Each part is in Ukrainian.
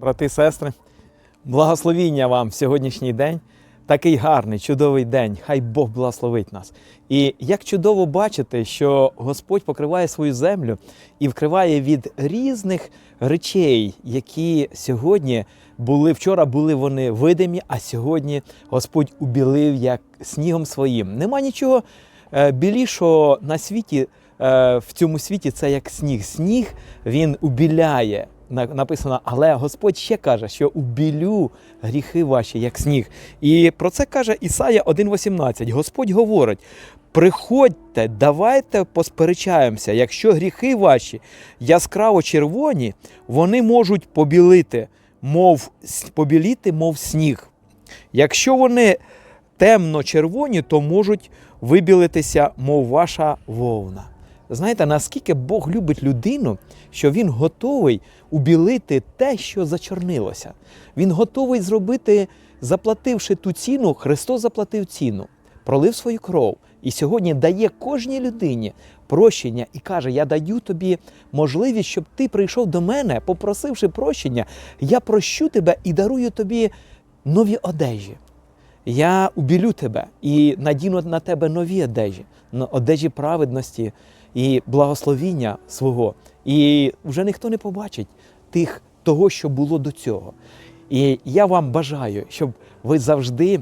Брати сестри, благословіння вам в сьогоднішній день. Такий гарний, чудовий день. Хай Бог благословить нас. І як чудово бачити, що Господь покриває свою землю і вкриває від різних речей, які сьогодні були вчора, були вони видимі, а сьогодні Господь убілив як снігом своїм. Нема нічого е, білішого на світі, е, в цьому світі це як сніг. Сніг він убіляє. На- Написано, але Господь ще каже, що убілю гріхи ваші, як сніг. І про це каже Ісая 1,18. Господь говорить: приходьте, давайте посперечаємося. Якщо гріхи ваші яскраво червоні, вони можуть побілити, мов побіліти, мов сніг. Якщо вони темно-червоні, то можуть вибілитися, мов ваша вовна. Знаєте, наскільки Бог любить людину, що він готовий убілити те, що зачорнилося. Він готовий зробити, заплативши ту ціну, Христос заплатив ціну, пролив свою кров і сьогодні дає кожній людині прощення і каже: Я даю тобі можливість, щоб ти прийшов до мене, попросивши прощення, я прощу тебе і дарую тобі нові одежі. Я убілю тебе і надіну на тебе нові одежі, одежі праведності і благословіння свого. І вже ніхто не побачить тих того, що було до цього. І я вам бажаю, щоб ви завжди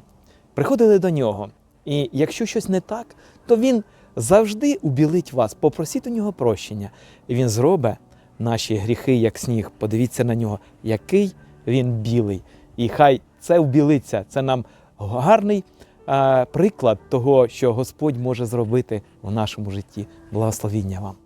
приходили до нього. І якщо щось не так, то він завжди убілить вас. Попросіть у нього прощення, і він зробить наші гріхи, як сніг. Подивіться на нього, який він білий. І хай це вбілиться. Це нам гарний приклад того, що Господь може зробити в нашому житті. Благословіння вам.